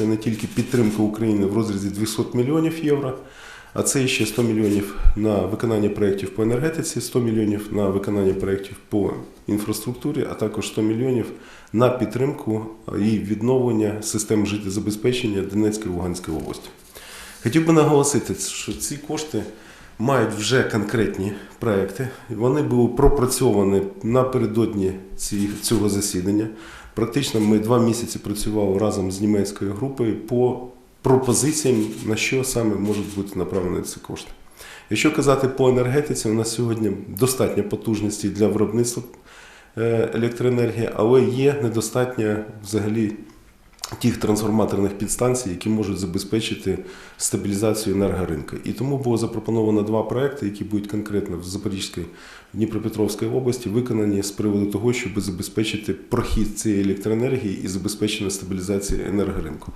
це не тільки підтримка України в розрізі 200 мільйонів євро, а це ще 100 мільйонів на виконання проєктів по енергетиці, 100 мільйонів на виконання проєктів по інфраструктурі, а також 100 мільйонів на підтримку і відновлення систем життєзабезпечення Донецької і Луганської області. Хотів би наголосити, що ці кошти мають вже конкретні проекти. Вони були пропрацьовані напередодні цього засідання. Практично ми два місяці працювали разом з німецькою групою по пропозиціям, на що саме можуть бути направлені ці кошти. Якщо казати по енергетиці, у нас сьогодні достатньо потужності для виробництва е, електроенергії, але є недостатньо взагалі тих трансформаторних підстанцій, які можуть забезпечити стабілізацію енергоринку. І тому було запропоновано два проекти, які будуть конкретно в Запорізькій Дніпропетровській області виконані з приводу того, щоб забезпечити прохід цієї електроенергії і забезпечення стабілізації енергоринку.